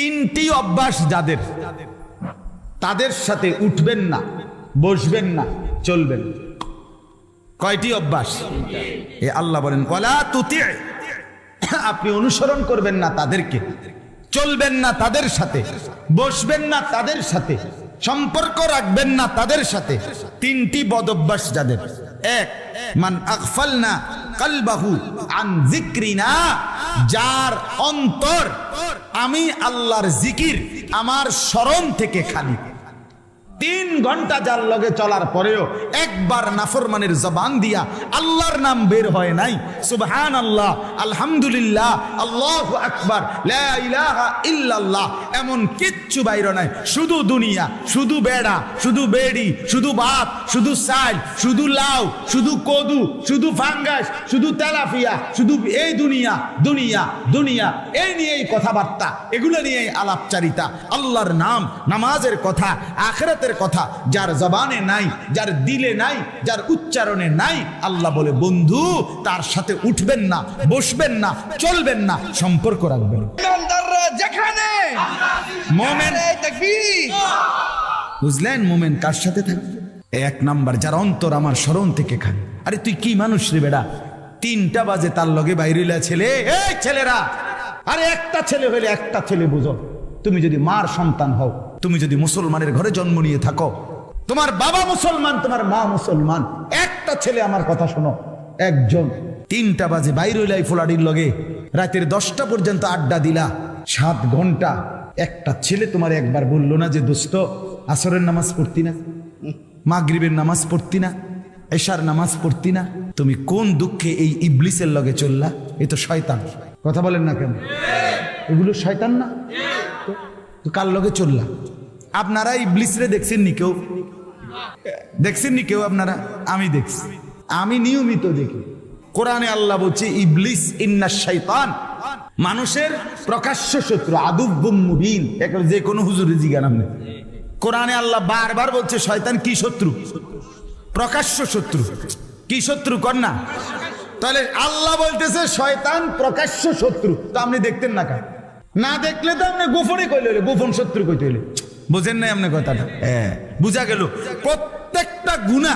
তিনটি অভ্যাস যাদের, তাদের সাথে উঠবেন না, বসবেন না, চলবেন কয়টি অভ্যাস? এ আল্লাহ বলেন ওলা তুতি আপনি অনুসরণ করবেন না তাদেরকে, চলবেন না তাদের সাথে, বসবেন না তাদের সাথে, সম্পর্ক রাখবেন না তাদের সাথে। তিনটি বদ অভ্যাস যাদের। এক, মান আকফাল না যার অন্তর আমি আল্লাহর জিকির আমার স্মরণ থেকে খালি। তিন ঘণ্টা যার লগে চলার পরেও একবার নাফরমানের জবান দিয়া আল্লাহর নাম বের হয় নাই। সুবহান আল্লাহ আলহামদুলিল্লাহ, আল্লাহ আকবার ইল্লাল্লাহ এমন কিচ্ছু বাইর নাই। শুধু দুনিয়া, শুধু বেড়া, শুধু বেড়ি, শুধু ভাত শুধু সাইল, শুধু লাউ, শুধু কদু, শুধু ফাঙ্গাস, শুধু তেলাফিয়া, শুধু এই দুনিয়া দুনিয়া দুনিয়া। এই নিয়েই কথাবার্তা, এগুলো নিয়েই আলাপচারিতা। আল্লাহর নাম নামাজের কথা, আখরাতের কথা, যার জবানে নাই, যার দিলে নাই, যার উচ্চারণে নাই, আল্লাহ বলে, বন্ধু, তার সাথে উঠবেন না, বসবেন না, চলবেন না, সম্পর্ক রাখবেন। যেখানে মোমেন বুঝলেন মোমেন কার সাথে থাকবে এক নাম্বার, যার অন্তর আমার স্মরণ থেকে খায়। আরে, তুই কি মানুষ রে বেড়া? তিনটা বাজে তার লগে বাইরিলা ছেলে। এই ছেলেরা! আরে, একটা ছেলে হইলে একটা ছেলে বুঝো। তুমি যদি মার সন্তান হও, তুমি যদি মুসলমানের ঘরে জন্ম নিয়ে থাকো, তোমার বাবা মুসলমান, তোমার মা মুসলমান, একটা ছেলে আমার কথা শোনো, একজন। তিনটা বাজে বাইরইলাই ফুলাডির লগে রাতের দশটা পর্যন্ত আড্ডা দিলা, সাত ঘণ্টা একটা ছেলে তোমার একবার বলল না যে, দোস্ত, আসরের নামাজ পড়তি না? মাগরিবের নামাজ পড়তি না? এশার নামাজ পড়তি না? তুমি কোন দুঃখে এই ইবলিসের লগে চললা? এ তো শয়তান। কথা বলেন না কেন? এগুলো শয়তান না? কার লগে চললা? আপনারা ইবলিসরে দেখছেন নি কেউ? দেখছেন নি কেউ আপনারা? আমি দেখছি। আমি নিয়মিত দেখি। কোরআনে আল্লাহ বলছে, ইবলিস ইন্না শৈতান মানুষের প্রকাশ্য শত্রু আদুব্বুম মুবিন। যে কোনো হুজুরে জিজ্ঞান আপনি। কোরআনে আল্লাহ বারবার বলছে শয়তান কি শত্রু? প্রকাশ্য শত্রু। কি শত্রু কন্যা তাহলে আল্লাহ বলতেছে শয়তান প্রকাশ্য শত্রু। তো আপনি দেখতেন না কেন? না দেখলে তো আপনি গোপনে কইলে হইলে, গোপন শত্রু কইতে হইলে। বুঝেন নাই আপনি কথাটা? হ্যাঁ বুঝা গেল। প্রত্যেকটা গুণা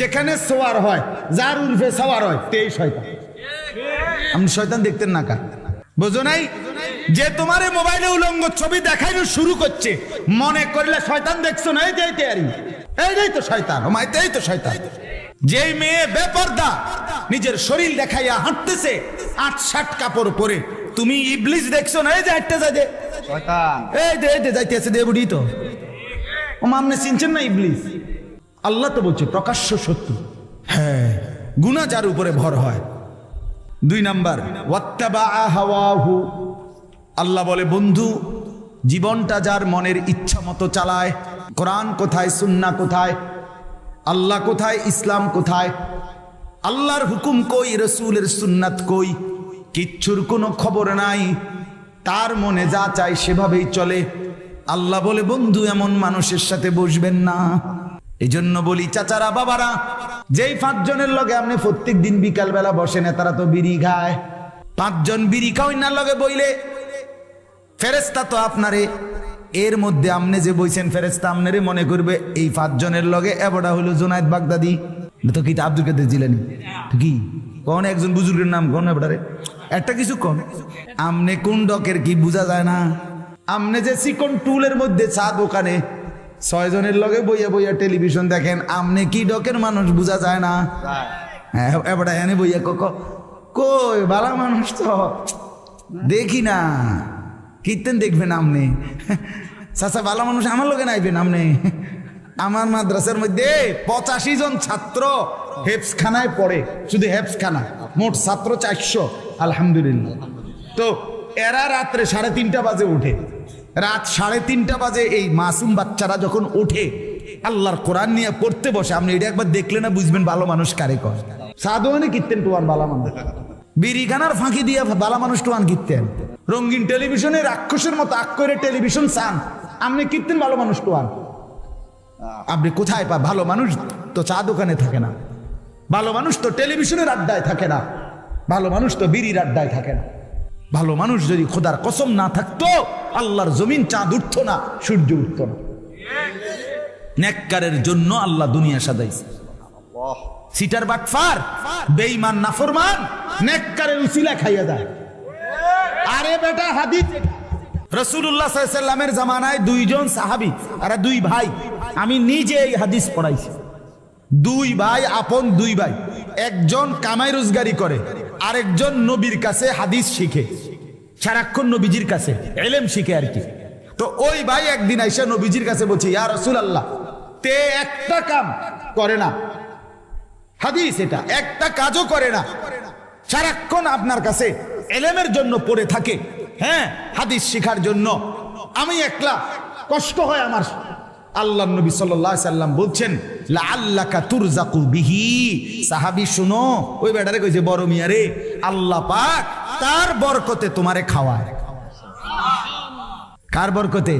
যেখানে সোয়ার হয় যার উর্ফে সওয়ার হয় তেই শয়তান। আপনি শয়তান দেখতেন না কা বুঝো নাই? যে তোমার মোবাইলে উলঙ্গ ছবি দেখাইনো শুরু করছে মনে করলে শয়তান দেখছ না? এই যে তৈরি এইটাই তো শয়তান মাইতেই তো শয়তান। যেই মেয়ে বেপর্দা নিজের শরীর দেখাইয়া হাঁটতেছে আট ষাট কাপড় পরে তুমি ইবলিস দেখছ না? এই যে যাই দে শয়তান। এই দে এই দে যাইতে আছে দে বুড়ি তো। ও মামনে চিনছেন না ইবলিস? আল্লাহ তো বলছে প্রকাশ্য শত্রু। হ্যাঁ গুণা যার উপরে ভর হয়। দুই নাম্বার আল্লাহ বলে, বন্ধু, জীবনটা যার মনের ইচ্ছা মতো চালায়, কোরআন কোথায় সুন্না কোথায়, আল্লাহ কোথায়, ইসলাম কোথায়, আল্লাহর হুকুম কই, রসুলের সুন্নাত কই, কিচ্ছুর কোনো খবর নাই, তার মনে যা চায় সেভাবেই চলে। আল্লাহ বলে, বন্ধু, এমন মানুষের সাথে বসবেন না। এই জন্য বলি, চাচারা, বাবারা, যেই পাঁচজনের লগে আপনি প্রত্যেক দিন বিকাল বেলা বসেন, তারা তো বিড়ি খায়। পাঁচজন বিড়ি খাওয়াই না লগে বইলে ফেরেস্তা তো আপনারে, এর মধ্যে আমনে যে বইছেন ফেরেস্তা আমনেরে মনে করবে, এই পাঁচজনের লগে এবড়া হলো জোনায়দ বাগদাদি। তো কি আব্দুল কাদের জিলানি? কি? কোন একজন বুজুর্গের নাম কোন এবড়ারে? একটা কিছু কম আমনে কোন ডকের কি বোঝা যায় না। আমনে যে চিকন টুলের মধ্যে চা দোকানে ছয় জনের লগে বইয়া বইয়া টেলিভিশন দেখেন আমনে কি ডকের মানুষ বোঝা যায় না? হ্যাঁ এনে বইয়া কক কই বালা মানুষ তো। দেখি না কীর্তন দেখবেন আমনে? চাচা ভালো মানুষ আমার লোকে নাইবেন আমনে? আমার মাদ্রাসার মধ্যে পঁচাশি জন ছাত্র হেফসখানায় পড়ে শুধু হেফসখানা মোট ছাত্র চারশো আলহামদুলিল্লাহ। তো এরা রাত্রে সাড়ে তিনটা বাজে উঠে। রাত সাড়ে তিনটা বাজে এই মাসুম বাচ্চারা যখন ওঠে, আল্লাহর কোরআন নিয়ে পড়তে বসে, আপনি এটা একবার দেখলে না বুঝবেন ভালো মানুষ কারে কর সাধুয়ানে কীর্তেন টুয়ান ভালো মানুষ। বিড়িখানার ফাঁকি দিয়ে বালা মানুষ টুয়ান কীর্তেন। রঙিন টেলিভিশনে রাক্ষসের মতো আক করে টেলিভিশন চান, আপনি কীর্তেন ভালো মানুষ টুয়ান আপনি কোথায় পা ভালো মানুষ তো চা দোকানে থাকে না। ভালো মানুষ তো টেলিভিশনের আড্ডায় থাকে না। ভালো মানুষ তো বিড়ির আড্ডায় থাকে না। ভালো মানুষ যদি খোদার কসম না থাকতো আল্লাহর জমিন চাঁদ উঠতো না সূর্য উঠতো না। নেককারের জন্য আল্লাহ দুনিয়া সাজাইছে। সিটার বাটফার বেঈমান নাফরমান নেককারের উসিলা খাইয়া দেয়। আরে বেটা হাদিস রসুল্লাহ সাল্লামের জামানায় দুইজন সাহাবি আর দুই ভাই আমি নিজে এই হাদিস পড়াইছি। দুই ভাই, আপন দুই ভাই। একজন কামাই রোজগারি করে, আরেকজন নবীর কাছে হাদিস শিখে। সারাক্ষণ নবীজির কাছে এলেম শিখে আর কি। তো ওই ভাই একদিন আইসা নবীজির কাছে বলছে, ইয়া রসুল আল্লাহ তে একটা কাম করে না। হাদিস এটা, একটা কাজও করে না। সারাক্ষণ আপনার কাছে এলেমের জন্য পড়ে থাকে হ্যাঁ হাদিস শেখার জন্য। আমি একলা, কষ্ট হয় আমার। আল্লাহ নবী আলাইহি সাল্লাম বলছেন সাহাবী ওই কইছে, বড় আল্লাহ বরকতে তোমারে খাওয়ায়। কার বরকতে?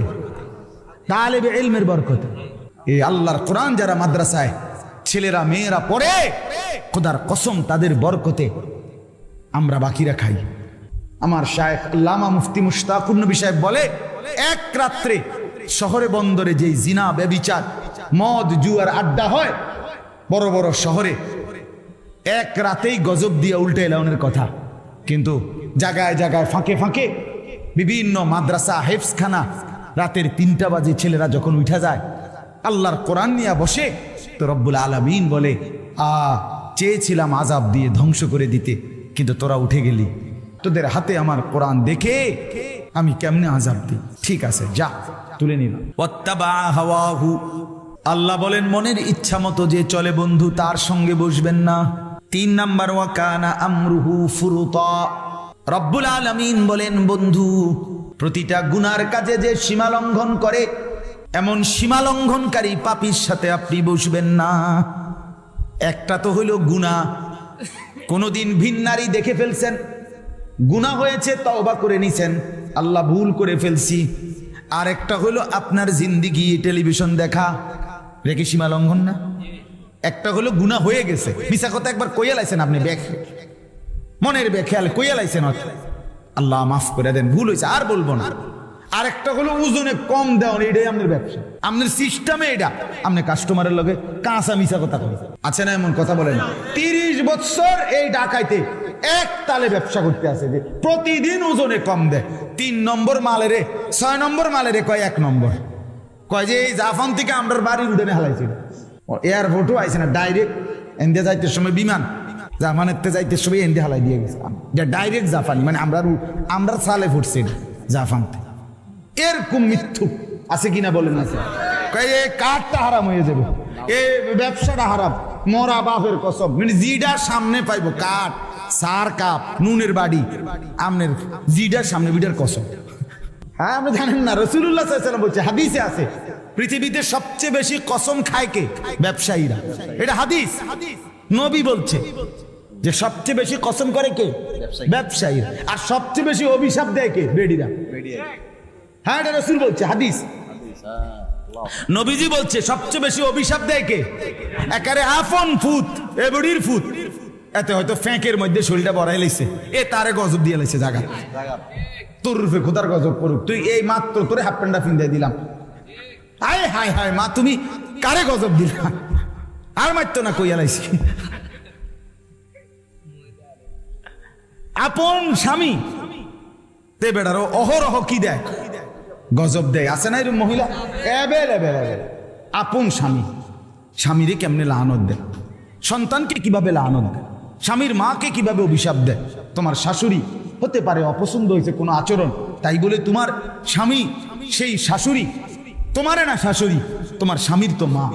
বরকতে। আল্লাহর যারা মাদ্রাসায়, ছেলেরা, মেয়েরা পড়ে, খোদার কসম তাদের বরকতে আমরা বাকিরা খাই। আমার শায়েখ আল্লামা মুফতি মুশতাকুর নবী সাহেব বলে, এক রাত্রে শহরে বন্দরে যে জিনা, ব্যবিচার, মদ, জুয়ার আড্ডা হয়, বড় বড় শহরে, এক রাতেই গজব দিয়ে উল্টে এলাউনের কথা। কিন্তু জায়গায় জায়গায় ফাঁকে ফাঁকে বিভিন্ন মাদ্রাসা হেফসখানা রাতের তিনটা বাজে ছেলেরা যখন উঠা যায়, আল্লাহর কোরআন নিয়ে বসে, তো রব্বুল আলমিন বলে, আ, চেয়েছিলাম আজাব দিয়ে ধ্বংস করে দিতে, কিন্তু তোরা উঠে গেলি। তোদের হাতে আমার কোরআন দেখে আমি কেমনে আজাব দিই? ঠিক আছে, যা, তুলে নিলাম। আল্লাহ বলেন, মনের ইচ্ছা মতো যে চলে বন্ধু, তার সঙ্গে বসবেন না। তিন নাম্বার ওয়াকানা আমরুহু ফুরুতা। রব্বুল আলামিন বলেন, বন্ধু, প্রতিটা গুনার কাজে যে সীমা লঙ্ঘন করে, এমন সীমা লঙ্ঘনকারী পাপির সাথে আপনি বসবেন না। একটা তো হইল গুণা কোনোদিন ভিন্নারি দেখে ফেলছেন। গুণা হয়েছে, তওবা করে নিছেন। আল্লাহ ভুল করে ফেলছি। আর একটা হলো আপনার জিন্দিগি টেলিভিশন দেখা। রেখে সীমা লঙ্ঘন না? একটা হলো গুণা হয়ে গেছে। মিশা কথা একবার কইয়া লাইছেন আপনি, ব্যাগ। মনের বেখেয়াল কইয়া লাইছেন। আল্লাহ মাফ করে দেন, ভুল হয়েছে, আর বলব না। আর একটা হলো ওজনে কম দেওয়ান এটাই আপনার ব্যবসা। আপনার সিস্টেমে এটা। আপনি কাস্টমারের লগে কাঁচা মিশা কথা আছে না এমন কথা বলেন? তিরিশ বছর এই ডাকাইতে এক তালে ব্যবসা করতে আসে যে, প্রতিদিন ওজনে কম দেয় তিন নম্বর মালেরে ছয় নম্বর মালেরে কয় এক নম্বর। কয় যে এই জাফান থেকে আমরা বাড়ির উঠে হালাইছিল এয়ারপোর্টও আইছে না, ডাইরেক্ট এনদে যাইতে সময় বিমান। জাফানের তে যাইতে সময় এনদে হালাই দিয়ে গেছে। এটা ডাইরেক্ট জাফানি মানে আমরা আমরা সালে ফুটছে জাফান থেকে এরকম মিথ্যু আছে কিনা বলেন স্যার। কয় এ কাঠটা হারাম হয়ে যাবে। এ ব্যবসাটা হারাম, মরা বাপের কসম মানে জিডা সামনে পাইবো কাঠ। সার কাপ নুনের বাড়ি আমনের জিডার সামনে বিডার কসম। হ্যাঁ আপনি জানেন না রসুল্লাহ সাল্লাম বলছে হাদিসে আছে পৃথিবীতে সবচেয়ে বেশি কসম খায় কে? ব্যবসায়ীরা। এটা হাদিস। নবী বলছে যে সবচেয়ে বেশি কসম করে কে? ব্যবসায়ীরা। আর সবচেয়ে বেশি অভিশাপ দেয় কে? বেডিরা। হ্যাঁ এটা রসুল বলছে হাদিস। নবীজি বলছে সবচেয়ে বেশি অভিশাপ দেয় কে? একারে আফন ফুত এ বুড়ির ফুত। এতে হয়তো ফ্যাঁকের মধ্যে শরীরটা বড়াই লাইছে। এ তারে গজব দিয়ে লাইছে জায়গা তোর রূপে খোদার গজব করুক। তুই এই মাত্র তোরে হাফ প্যান্টটা ফিন্দে দিলাম। হায় হায় হায়, মা, তুমি কারে গজব দিলা? আর মারতো না কইয়া লাইছি। আপন স্বামী। তে বেড়ারো অহরহ কি দেয়? গজব দেয়। আছে না এরকম মহিলা? আপন স্বামী। স্বামীরে কেমনে লানত দেয়? সন্তানকে কীভাবে লানত দেয়? স্বামীর মাকে কীভাবে অভিশাপ দেয়? তোমার শাশুড়ি হতে পারে অপছন্দ হয়েছে কোনো আচরণ। তাই বলে তোমার স্বামী সেই শাশুড়ি? তোমারে না শাশুড়ি, তোমার স্বামীর তো মা।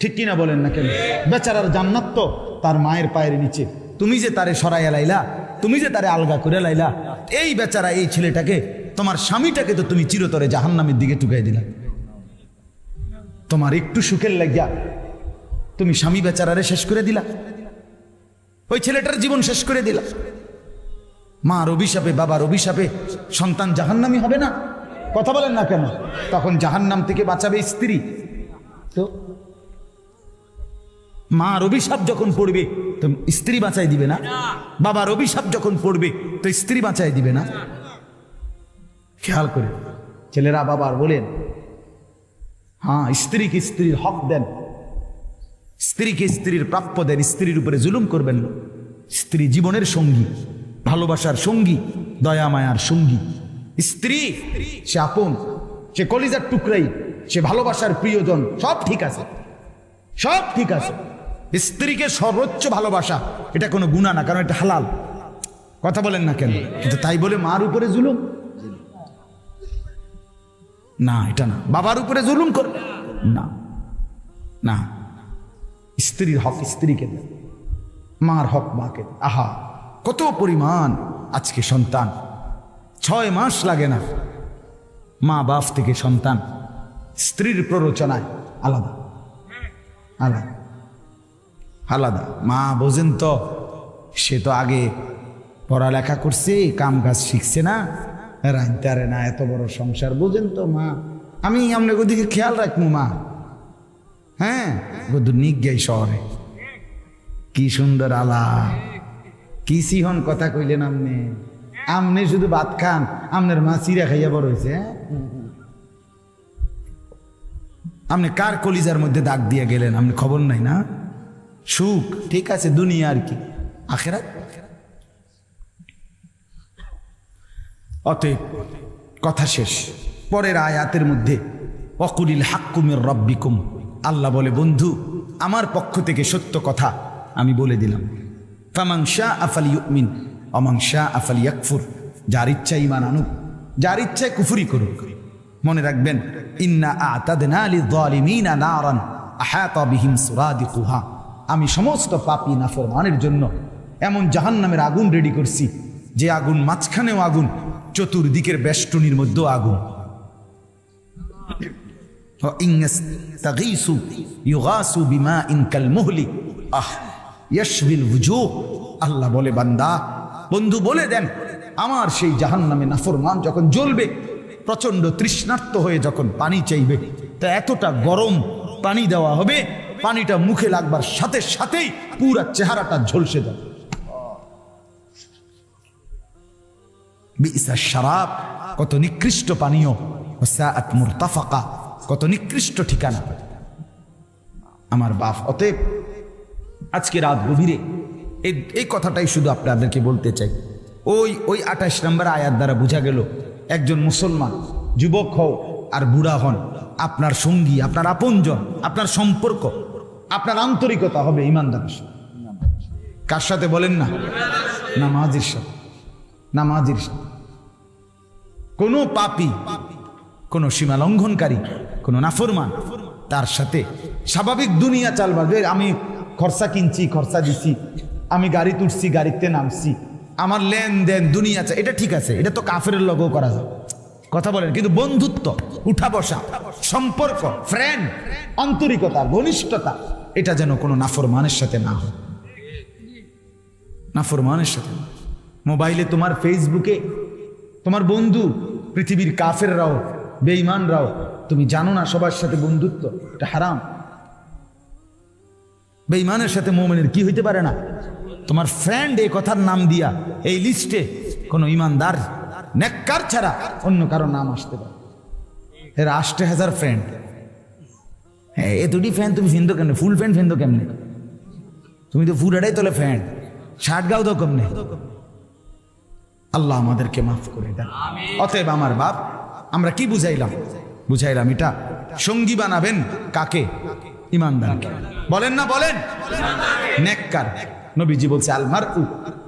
ঠিক কিনা বলেন না কেন? বেচারার জান্নাত তো তার মায়ের পায়ের নিচে। তুমি যে তারে সরাইয়া লাইলা, তুমি যে তারে আলগা করে লাইলা, এই বেচারা এই ছেলেটাকে, তোমার স্বামীটাকে তো তুমি চিরতরে জাহান্নামের দিকে টুকাই দিলা। তোমার একটু সুখের লাগিয়া তুমি স্বামী বেচারারে শেষ করে দিলা। ওই ছেলেটার জীবন শেষ করে দিলা মার অভিশাপে, বাবার অভিশাপে সন্তান জাহান্নামি হবে না? কথা বলেন না কেন? তখন জাহান্নাম থেকে বাঁচাবে স্ত্রী। তো মার অভিশাপ যখন পড়বে, তো স্ত্রী বাঁচাই দিবে না? বাবার অভিশাপ যখন পড়বে, তো স্ত্রী বাঁচাই দিবে না? খেয়াল করে। ছেলেরা বাবার বলেন হ্যাঁ স্ত্রীকে স্ত্রীর হক দেন। স্ত্রীকে স্ত্রীর প্রাপ্য দেন, স্ত্রীর উপরে জুলুম করবেন। না স্ত্রী জীবনের সঙ্গী, ভালোবাসার সঙ্গী, দয়া মায়ার সঙ্গী। স্ত্রী, সে আপন, সে কলিজার টুকরাই, সে ভালোবাসার প্রিয়জন, সব ঠিক আছে। সব ঠিক আছে। স্ত্রীকে সর্বোচ্চ ভালোবাসা, এটা কোনো গুণা না, কারণ এটা হালাল। কথা বলেন না কেন? কিন্তু তাই বলে মার উপরে জুলুম? না, এটা না। বাবার উপরে জুলুম করবে না না। স্ত্রীর হক স্ত্রীকে দেন। মার হক মাকে। আহা, কত পরিমাণ আজকে সন্তান। ছয় মাস লাগে না। মা বাপ থেকে সন্তান। স্ত্রীর প্ররোচনায় আলাদা। আলাদা। আলাদা। মা বোঝেন তো, সে তো আগে পড়ালেখা করছে, কাম কাজ শিখছে না। রাইতে আরে না, এত বড় সংসার। বোঝেন তো মা। আমি আপনাকে ওদিকে খেয়াল রাখব মা। হ্যাঁ? বধু নিক গাই শহরে কি সুন্দর আলা। কি সিহন কথা কইলেন আমনে। আমনে শুধু ভাত খান, আমনের মা চিরা খাইয়া বড় হয়েছে হ্যাঁ? আপনি কার কলিজার মধ্যে দাগ দিয়ে গেলেন? আপনি খবর নাই না? সুখ, ঠিক আছে, দুনিয়া আর কি। আখেরাত? অতএব কথা শেষ। পরের আয়াতের মধ্যে অকুলিল হাক্কুমের রব্বিকুম। আল্লাহ বলে, বন্ধু, আমার পক্ষ থেকে সত্য কথা আমি বলে দিলাম। ফামাংশা আফালি ইউমিন অমাংশা আফাল ইয়াকফুর যার ইচ্ছা ইমান আনুক, যার ইচ্ছায় কুফুরি করুক। মনে রাখবেন, ইন্না আতাদনা বিহিম সুরাদিকুহা। আমি সমস্ত পাপী নাফরমানের জন্য এমন জাহান্নামের আগুন রেডি করছি, যে আগুন মাঝখানেও আগুন, চতুর্দিকের বেষ্টনীর মধ্যেও আগুন। আল্লাহ বলে, বান্দা, বন্ধু বলে দেন, আমার সেই জাহান্নামে নাফরমান যখন জ্বলবে প্রচণ্ড তৃষ্ণার্ত হয়ে যখন পানি চাইবে, তা এতটা গরম পানি দেওয়া হবে, পানিটা মুখে লাগবার সাথে সাথেই পুরা চেহারাটা ঝলসে যাবে। বিইসা শারাব, কত নিকৃষ্ট পানীয়। মুরতাফাকা। কত নিকৃষ্ট ঠিকানা আমার বাপ অতএব আজকে রাত গভীরে এই এই কথাটাই শুধু আপনাদেরকে বলতে চাই। ওই ওই আঠাশ নম্বর আয়াত দ্বারা বোঝা গেল, একজন মুসলমান যুবক হও আর বুড়া হন, আপনার সঙ্গী, আপনার আপনজন, আপনার সম্পর্ক, আপনার আন্তরিকতা হবে ইমানদারের সাথে। কার সাথে বলেন না? নামাজির সাথে। নামাজির সাথে। কোনো পাপি কোনো সীমা লঙ্ঘনকারী, কোনো নাফরমান তার সাথে স্বাভাবিক দুনিয়া চালবার। যে আমি খরচা কিনছি, খরচা দিছি, আমি গাড়ি তুলছি, গাড়িতে নামছি, আমার লেনদেন দুনিয়া চা এটা ঠিক আছে, এটা তো কাফের লগও করা যায়। কথা বলেন, কিন্তু বন্ধুত্ব উঠা বসা সম্পর্ক ফ্রেন্ড আন্তরিকতা, ঘনিষ্ঠতা, এটা যেন কোনো নাফরমানের সাথে না হয়। নাফরমানের সাথে। মোবাইলে তোমার ফেসবুকে তোমার বন্ধু, পৃথিবীর কাফেররাও বেঈমানরাও তুমি জানো না সবার সাথে বন্ধুত্ব এটা হারাম। বেঈমানের সাথে মোমেনের কি হইতে পারে না? তোমার ফ্রেন্ড এই কথার নাম দিয়া এই লিস্টে কোনো ইমানদার নেককার ছাড়া অন্য কারও নাম আসতে পারে। এর আষ্টে হাজার ফ্রেন্ড হ্যাঁ এ দুটি ফ্যান তুমি ফিনতো কেমনে? ফুল ফ্যান ফিনতো কেমনে? তুমি তো ফুরাটাই তোলে ফ্যান শার্ট গাও তো কেমনে? আল্লাহ আমাদেরকে মাফ করে দেন। অতএব আমার বাপ আমরা কি বুঝাইলাম? বুঝাইলাম এটা সঙ্গী বানাবেন কাকে? ইমানদারকে। বলেন না, বলেন। নেককার। নবীজি বলছে আলমার উ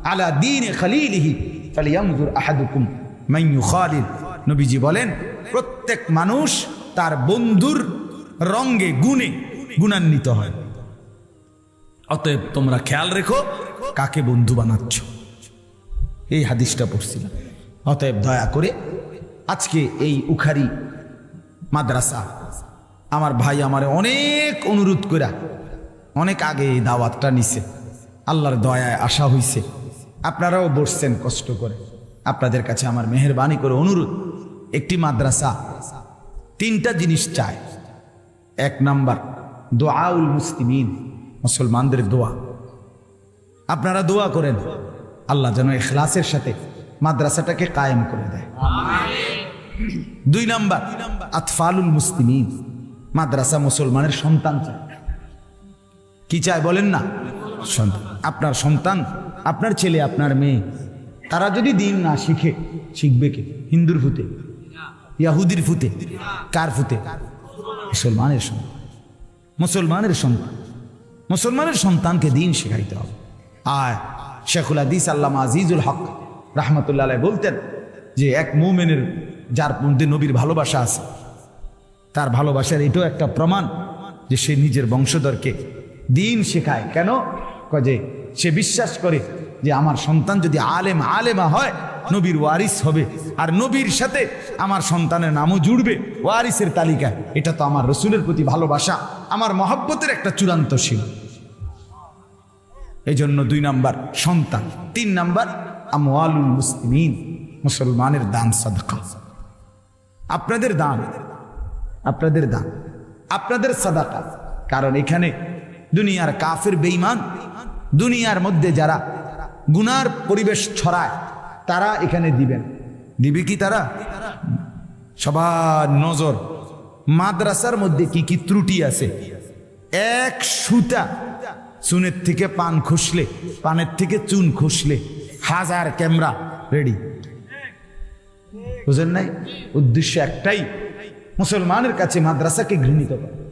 আলা দিন খালিলিহি ফালিয়ামজুর আহাদুকুম মান ইউখালিল। নবীজি বলেন, প্রত্যেক মানুষ তার বন্ধুর রঙ্গে গুণে গুণান্বিত হয়। অতএব তোমরা খেয়াল রেখো কাকে বন্ধু বানাচ্ছ। এই হাদিসটা পড়ছিলাম। অতএব দয়া করে আজকে এই উখারি মাদ্রাসা। আমার ভাই আমার অনেক অনুরোধ করা অনেক আগে এই দাওয়াতটা নিছে। আল্লাহর দয়ায় আশা হইছে। আপনারাও বসছেন কষ্ট করে। আপনাদের কাছে আমার মেহরবানি করে অনুরোধ, একটি মাদ্রাসা তিনটা জিনিস চায় এক নাম্বার, দোয়াউল মুসলিমিন, মুসলমানদের দোয়া। আপনারা দোয়া করেন, আল্লাহ যেন এখলাসের সাথে মাদ্রাসাটাকে কায়েম করে দেয়। দুই নাম্বার, আতফালুল মুসলিমিন, মাদ্রাসা মুসলমানের সন্তান চায়। কি চায় বলেন না? সন্তান। আপনার সন্তান, আপনার ছেলে, আপনার মেয়ে, তারা যদি দিন না শিখে, শিখবে কে? হিন্দুর ফুতে, ইয়াহুদির ফুতে, কার ফুতে? মুসলমানের সন্তান। মুসলমানের সন্তান। মুসলমানের সন্তানকে দিন শেখাইতে হবে। আর শেখুল হাদিস আল্লামা আজিজুল হক রাহমাতুল্লাহ বলতেন যে, এক মুমেনের যার মধ্যে নবীর ভালোবাসা আছে, তার ভালোবাসার এটাও একটা প্রমাণ যে সে নিজের বংশধরকে দিন শেখায়। কেন? যে সে বিশ্বাস করে যে আমার সন্তান যদি আলেম আলেমা হয়, নবীর ওয়ারিস হবে। আর নবীর সাথে আমার সন্তানের নামও জুড়বে ওয়ারিসের তালিকায়। এটা তো আমার রসুলের প্রতি ভালোবাসা, আমার মহব্বতের একটা চূড়ান্ত ছিল। এই জন্য দুই নাম্বার, সন্তান। তিন নাম্বার, আমওয়ালুল মুসলিমিন, মুসলমানের দান সাদকা। আপনাদের দান আপনাদের দান, আপনাদের সাদাকা। কারণ এখানে দুনিয়ার কাফের বেইমান দুনিয়ার মধ্যে যারা গুনার পরিবেশ ছড়ায়, তারা এখানে দিবেন। দিবে কি তারা? সবার নজর। মাদ্রাসার মধ্যে কি কি ত্রুটি আছে? এক সুতা চুনের থেকে পান খসলে, পানের থেকে চুন খসলে, হাজার ক্যামেরা রেডি। বুঝেন নাই? উদ্দেশ্য একটাই মুসলমানের কাছে মাদ্রাসাকে ঘৃণিত করা।